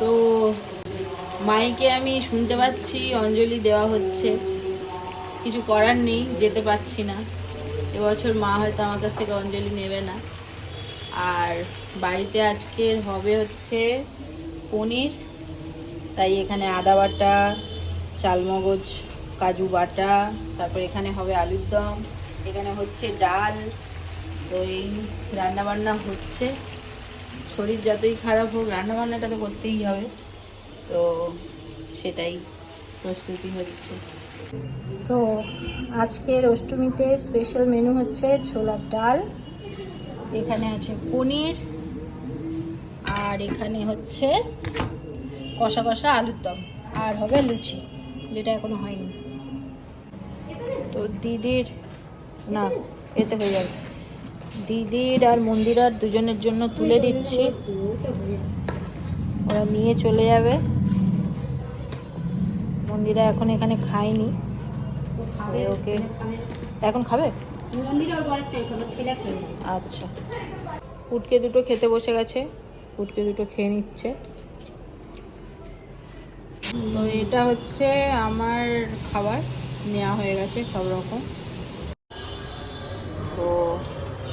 তো মাইকে আমি শুনতে পাচ্ছি, অঞ্জলি দেওয়া হচ্ছে। কিছু করার নেই, যেতে পারছি না। এবছর মা হয়তো আমার কাছ থেকে অঞ্জলি নেবে না। আর বাড়িতে আজকের হবে হচ্ছে পনির। তাই এখানে আদা বাটা, চালমগজ, কাজু বাটা, তারপর এখানে হবে আলুর দম, এখানে হচ্ছে ডাল। তো এই রান্নাবান্না হচ্ছে। শরীর যতই খারাপ হোক, রান্নাবান্নাটা তো করতেই হবে। তো সেটাই প্রস্তুতি হচ্ছে। তো আজকের অষ্টমীতে স্পেশাল মেনু হচ্ছে ছোলার ডাল। এখানে আছে পনির আর এখানে হচ্ছে কষা কষা আলুর দম। আর হবে লুচি, যেটা এখনও হয়নি। তো দিদির না, এতে হয়ে যাবে। দিদির আর মন্দিরার দুজনের জন্য তুলে দিচ্ছি। ওরা নিয়ে চলে যাবে। মন্দিরা এখন এখানে খায়নি। খাবে ওকে। এখন খাবে? আচ্ছা। পুটকে দুটো খেতে বসে গেছে। পুটকে দুটো খেয়ে নিচ্ছে। তো এটা হচ্ছে আমার খাবার। নেওয়া হয়ে গেছে সব রকম।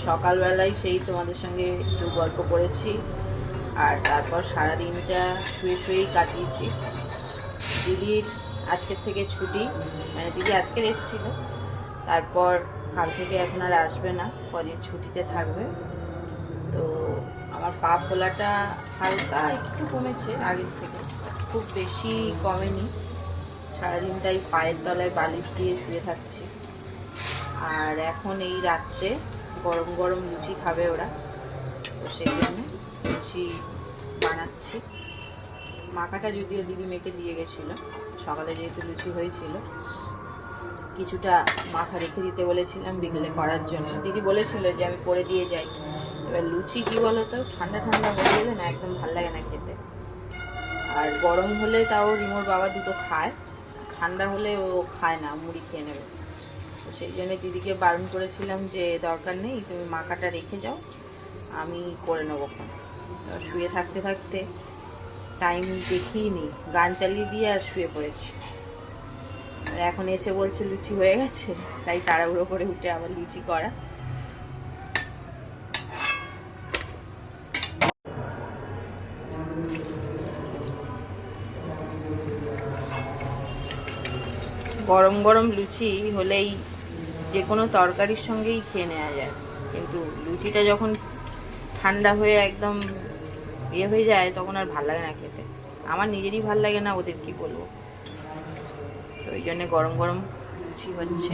সকালবেলায় সেই তোমাদের সঙ্গে একটু গল্প করেছি। আর তারপর সারা দিনটা শুয়ে শুয়েই কাটিয়েছি। দিদির আজকের থেকে ছুটি মানে দিদি আজকের এসেছিল। তারপর কাল থেকে এখন আর আসবে না, কদিন ছুটিতে থাকবে। তো আমার পা ফোলাটা হালকা একটু কমেছে আগের থেকে, খুব বেশি কমেনি। সারাদিন তাই পায়ের তলায় বালিশ দিয়ে শুয়ে থাকছি। আর এখন এই রাত্রে গরম গরম লুচি খাবে ওরা। তো সেই জন্য লুচি বানাচ্ছি। মাখাটা যদিও দিদি মেখে দিয়ে গেছিল। সকালে যেহেতু লুচি হয়েছিল, কিছুটা মাখা রেখে দিতে বলেছিলাম বিকেলে করার জন্য। দিদি বলেছিল যে আমি করে দিয়ে যাই। এবার লুচি কি বলতো, ঠান্ডা ঠান্ডা হয়ে গেলে না একদম ভালো লাগে না খেতে। আর গরম হলে তাও রিমোর বাবা দুটো খায়। ঠান্ডা হলে ও খায় না, মুড়ি খেয়ে নেবে। তো সেই জন্য দিদিকে বারণ করেছিলাম যে দরকার নেই, তুমি মাখাটা রেখে যাও, আমি করে নেব ক্ষণ শুয়ে থাকতে থাকতে টাইম দেখিই নি, গান চালিয়ে দিয়ে আর শুয়ে পড়েছি। এখন এসে বলছে লুচি হয়ে গেছে, তাই তাড়াহুড়ো করে উঠে আবার লুচি করা। গরম গরম লুচি হলেই যে কোনো তরকারির সঙ্গেই খেয়ে নেওয়া যায়। কিন্তু লুচিটা যখন ঠান্ডা হয়ে একদম ইয়ে হয়ে যায়, তখন আর ভালো লাগে না খেতে। আমার নিজেরই ভালো লাগে না, ওদের কি বলব? তো ওই জন্যে গরম গরম লুচি হচ্ছে।